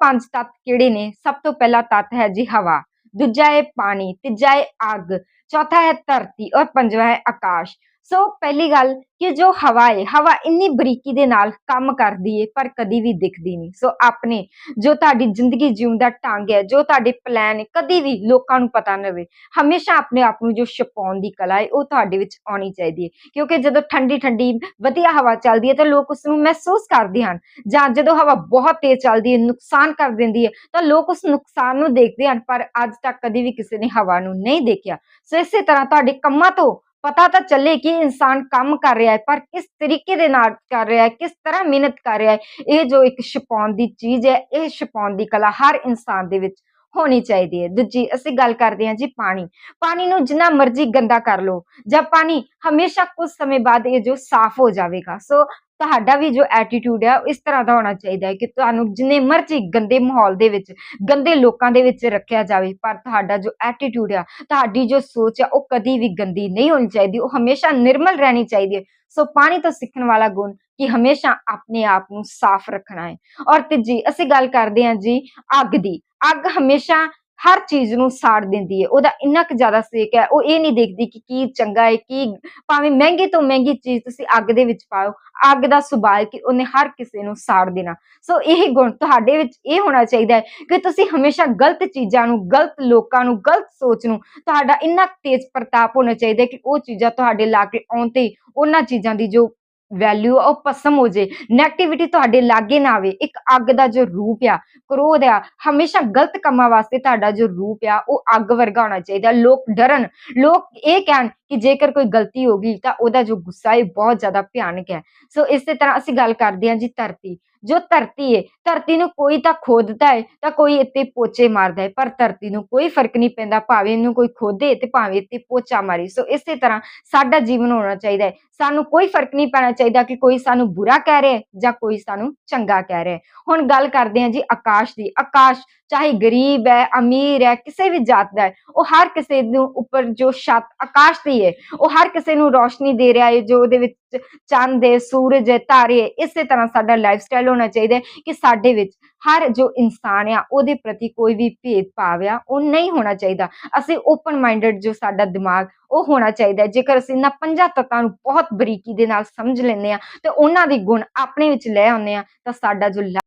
ਪੰਜ ਤੱਤ ਕਿਹੜੇ ਨੇ? ਸਭ ਤੋਂ ਪਹਿਲਾ ਤੱਤ ਹੈ ਜੀ ਹਵਾ, ਦੂਜਾ ਹੈ ਪਾਣੀ, ਤੀਜਾ ਹੈ ਅੱਗ, ਚੌਥਾ ਹੈ ਧਰਤੀ ਔਰ ਪੰਜਵਾਂ ਹੈ ਆਕਾਸ਼। ਸੋ ਪਹਿਲੀ ਗੱਲ ਕਿ ਜੋ ਹਵਾ ਹੈ ਹਵਾ ਇੰਨੀ ਬਰੀਕੀ ਦੇ ਨਾਲ ਕੰਮ ਕਰਦੀ ਹੈ ਪਰ ਕਦੀ ਵੀ ਦਿਖਦੀ ਨਹੀਂ। ਸੋ ਆਪਣੇ, ਜੋ ਤੁਹਾਡੀ ਜ਼ਿੰਦਗੀ ਜਿਉਣ ਦਾ ਢੰਗ ਹੈ ਜੋ ਤੁਹਾਡੇ ਪਲਾਨ ਹੈ ਕਦੀ ਵੀ ਲੋਕਾਂ ਨੂੰ ਪਤਾ ਨਾ ਹੋਵੇ, ਹਮੇਸ਼ਾ ਆਪਣੇ ਆਪ ਨੂੰ ਜੋ ਛਪਾਉਣ ਦੀ ਕਲਾ ਹੈ ਉਹ ਤੁਹਾਡੇ ਵਿੱਚ ਆਉਣੀ ਚਾਹੀਦੀ ਹੈ ਕਿਉਂਕਿ ਜਦੋਂ ਠੰਡੀ ਠੰਡੀ ਵਧੀਆ ਹਵਾ ਚੱਲਦੀ ਹੈ ਤਾਂ ਲੋਕ ਉਸ ਨੂੰ ਮਹਿਸੂਸ ਕਰਦੇ ਹਨ। ਜਾਂ ਜਦੋਂ ਹਵਾ ਬਹੁਤ ਤੇਜ਼ ਚੱਲਦੀ ਹੈ ਨੁਕਸਾਨ ਕਰ ਦਿੰਦੀ ਹੈ ਤਾਂ ਲੋਕ ਉਸ ਨੁਕਸਾਨ ਨੂੰ ਦੇਖਦੇ ਹਨ, ਪਰ ਅੱਜ ਤੱਕ ਕਦੀ ਵੀ ਕਿਸੇ ਨੇ ਹਵਾ ਨੂੰ ਨਹੀਂ ਦੇਖਿਆ। ਸੋ ਇਸੇ ਤਰ੍ਹਾਂ ਤੁਹਾਡੇ ਕੰਮਾਂ ਤੋਂ ਪਤਾ ਤਾਂ ਚੱਲੇ ਕਿ ਇਨਸਾਨ ਕੰਮ ਕਰ ਰਿਹਾ ਹੈ, ਪਰ ਕਿਸ ਤਰੀਕੇ ਦੇ ਨਾਲ ਕਰ ਰਿਹਾ ਹੈ, ਕਿਸ ਤਰ੍ਹਾਂ ਮਿਹਨਤ ਕਰ ਰਿਹਾ ਹੈ, ਇਹ ਜੋ ਇੱਕ ਛਪਾਉਣ ਦੀ ਚੀਜ਼ ਹੈ, ਇਹ ਛਪਾਉਣ ਦੀ ਕਲਾ ਹਰ ਇਨਸਾਨ ਦੇ ਵਿੱਚ ਹੋਣੀ ਚਾਹੀਦੀ ਹੈ। ਦੂਜੀ, ਅਸੀਂ ਗੱਲ ਕਰਦੇ ਹਾਂ ਜੀ ਪਾਣੀ। ਪਾਣੀ ਨੂੰ ਜਿੰਨਾ ਮਰਜ਼ੀ ਗੰਦਾ ਕਰ ਲਓ। ਜਾਂ ਪਾਣੀ ਹਮੇਸ਼ਾ ਕੁਝ ਸਮੇਂ ਬਾਅਦ ਇਹ ਜੋ ਸਾਫ਼ ਹੋ ਜਾਵੇਗਾ। ਸੋ ਤੁਹਾਡਾ ਵੀ ਜੋ ਐਟੀਟਿਊਡ ਹੈ ਇਸ ਤਰ੍ਹਾਂ ਦਾ ਹੋਣਾ ਚਾਹੀਦਾ ਹੈ ਕਿ ਤੁਹਾਨੂੰ ਜਿੰਨੇ ਮਰਜ਼ੀ ਗੰਦੇ ਮਾਹੌਲ ਦੇ ਵਿੱਚ, ਗੰਦੇ ਲੋਕਾਂ ਦੇ ਵਿੱਚ ਰੱਖਿਆ ਜਾਵੇ, ਪਰ ਤੁਹਾਡਾ ਜੋ ਐਟੀਟਿਊਡ ਆ, ਤੁਹਾਡੀ ਜੋ ਸੋਚ ਆ, ਉਹ ਕਦੀ ਵੀ ਗੰਦੀ ਨਹੀਂ ਹੋਣੀ ਚਾਹੀਦੀ, ਉਹ ਹਮੇਸ਼ਾ ਨਿਰਮਲ ਰਹਿਣੀ ਚਾਹੀਦੀ ਹੈ। ਸੋ ਪਾਣੀ ਤੋਂ ਸਿੱਖਣ ਵਾਲਾ ਗੁਣ ਕਿ ਹਮੇਸ਼ਾ ਆਪਣੇ ਆਪ ਨੂੰ ਸਾਫ਼ ਰੱਖਣਾ ਹੈ। ਔਰ ਤੀਜੀ, ਅਸੀਂ ਗੱਲ ਕਰਦੇ ਹਾਂ ਜੀ ਅੱਗ ਦੀ। ਅੱਗ ਹਮੇਸ਼ਾ ਹਰ ਚੀਜ਼ ਨੂੰ ਸਾੜ ਦਿੰਦੀ ਹੈ ਉਹਦਾ ਇੰਨਾ ਕੁ ਜ਼ਿਆਦਾ ਸੇਕ ਹੈ। ਉਹ ਇਹ ਨਹੀਂ ਦੇਖਦੀ ਕਿ ਕੀ ਚੰਗਾ ਹੈ ਕੀ ਭਾਵੇਂ ਮਹਿੰਗੀ ਤੋਂ ਮਹਿੰਗੀ ਚੀਜ਼ ਤੁਸੀਂ ਅੱਗ ਦੇ ਵਿੱਚ ਪਾਓ, ਅੱਗ ਦਾ ਸੁਭਾਅ ਹੈ ਕਿ ਉਹਨੇ ਹਰ ਕਿਸੇ ਨੂੰ ਸਾੜ ਦੇਣਾ। ਸੋ ਇਹ ਗੁਣ ਤੁਹਾਡੇ ਵਿੱਚ ਇਹ ਹੋਣਾ ਚਾਹੀਦਾ ਹੈ ਕਿ ਤੁਸੀਂ ਹਮੇਸ਼ਾ ਗਲਤ ਚੀਜ਼ਾਂ ਨੂੰ, ਗਲਤ ਲੋਕਾਂ ਨੂੰ, ਗਲਤ ਸੋਚ ਨੂੰ, ਤੁਹਾਡਾ ਇੰਨਾ ਤੇਜ਼ ਪ੍ਰਤਾਪ ਹੋਣਾ ਚਾਹੀਦਾ ਕਿ ਉਹ ਚੀਜ਼ਾਂ ਤੁਹਾਡੇ ਲਾ ਕੇ ਆਉਣ ਤੇ ਉਹਨਾਂ ਚੀਜ਼ਾਂ ਦੀ ਜੋ ਵੈਲਿਊ ਉਹ ਪਸਮ ਹੋ ਜੇ ਨੈਗੇਟਿਵਿਟੀ ਤੁਹਾਡੇ ਲਾਗੇ ਨਾ ਆਵੇ, ਇੱਕ ਅੱਗ ਦਾ ਜੋ ਰੂਪ ਆ, ਕ੍ਰੋਧ ਆ, ਹਮੇਸ਼ਾ ਗਲਤ ਕੰਮਾਂ ਵਾਸਤੇ ਤੁਹਾਡਾ ਜੋ ਰੂਪ ਆ, ਉਹ ਅੱਗ ਵਰਗਾ ਹੋਣਾ ਚਾਹੀਦਾ, ਲੋਕ ਡਰਨ, ਲੋਕ ਇਹ ਕਹਿਣ ਕਿ ਜੇਕਰ ਕੋਈ ਗਲਤੀ ਹੋ ਗਈ ਤਾਂ ਉਹਦਾ ਜੋ ਗੁੱਸਾ ਹੈ ਬਹੁਤ ਜ਼ਿਆਦਾ ਭਿਆਨਕ ਹੈ। ਸੋ ਇਸੇ ਤਰ੍ਹਾਂ ਅਸੀਂ ਗੱਲ ਕਰਦੇ ਹਾਂ ਜੀ ਧਰਤੀ। ਜੋ ਧਰਤੀ ਹੈ, ਧਰਤੀ ਨੂੰ ਕੋਈ ਤਾਂ ਖੋਦਦਾ ਹੈ, ਤਾਂ ਕੋਈ ਇੱਥੇ ਪੋਚੇ ਮਾਰਦਾ ਹੈ, ਪਰ ਧਰਤੀ ਨੂੰ ਕੋਈ ਫ਼ਰਕ ਨਹੀਂ ਪੈਂਦਾ, ਭਾਵੇਂ ਇਹਨੂੰ ਕੋਈ ਖੋਦੇ ਤੇ ਭਾਵੇਂ ਇੱਥੇ ਪੋਚਾ ਮਾਰੇ। ਸੋ ਇਸੇ ਤਰ੍ਹਾਂ ਸਾਡਾ ਜੀਵਨ ਹੋਣਾ ਚਾਹੀਦਾ ਹੈ। ਸਾਨੂੰ ਕੋਈ ਫ਼ਰਕ ਨਹੀਂ ਪੈਣਾ ਚਾਹੀਦਾ ਕਿ ਕੋਈ ਸਾਨੂੰ ਬੁਰਾ ਕਹਿ ਰਿਹਾ ਹੈ ਜਾਂ ਕੋਈ ਸਾਨੂੰ ਚੰਗਾ ਕਹਿ ਰਿਹਾ ਹੈ। ਹੁਣ ਗੱਲ ਕਰਦੇ ਹਾਂ ਜੀ ਆਕਾਸ਼ ਦੀ। ਆਕਾਸ਼ ਚਾਹੇ ਗਰੀਬ ਹੈ, ਅਮੀਰ ਹੈ, ਕਿਸੇ ਵੀ ਜਾਤ ਦਾ ਹੈ, ਉਹ ਹਰ ਕਿਸੇ ਨੂੰ ਉੱਪਰ ਜੋ ਛੱਤ ਆਕਾਸ਼ ਦੀ ਹੈ। ਉਹ ਹਰ ਕਿਸੇ ਨੂੰ ਰੋਸ਼ਨੀ ਦੇ ਰਿਹਾ ਹੈ, ਜੋ ਉਹਦੇ ਵਿੱਚ ਚੰਦ ਹੈ, ਸੂਰਜ ਹੈ ਤਾਰੇ ਹੈ, ਇਸੇ ਤਰ੍ਹਾਂ ਸਾਡਾ ਲਾਈਫ ਸਟਾਈਲ ਹੋਣਾ ਚਾਹੀਦਾ ਹੈ ਕਿ ਸਾਡੇ ਵਿੱਚ ਹਰ ਜੋ ਇਨਸਾਨ ਆ, ਉਹਦੇ ਪ੍ਰਤੀ ਕੋਈ ਵੀ ਭੇਦਭਾਵ ਆ, ਉਹ ਨਹੀਂ ਹੋਣਾ ਚਾਹੀਦਾ। ਅਸੀਂ ਓਪਨ ਮਾਈਂਡਡ ਜੋ ਸਾਡਾ ਦਿਮਾਗ, ਉਹ ਹੋਣਾ ਚਾਹੀਦਾ ਜੇਕਰ ਅਸੀਂ ਇਹਨਾਂ ਪੰਜਾਂ ਤੱਤਾਂ ਨੂੰ ਬਹੁਤ ਬਰੀਕੀ ਦੇ ਨਾਲ ਸਮਝ ਲੈਂਦੇ ਆ ਤੇ ਉਹਨਾਂ ਦੇ ਗੁਣ ਆਪਣੇ ਵਿੱਚ ਲੈ ਆਉਂਦੇ ਆ ਤਾਂ ਸਾਡਾ ਜੋ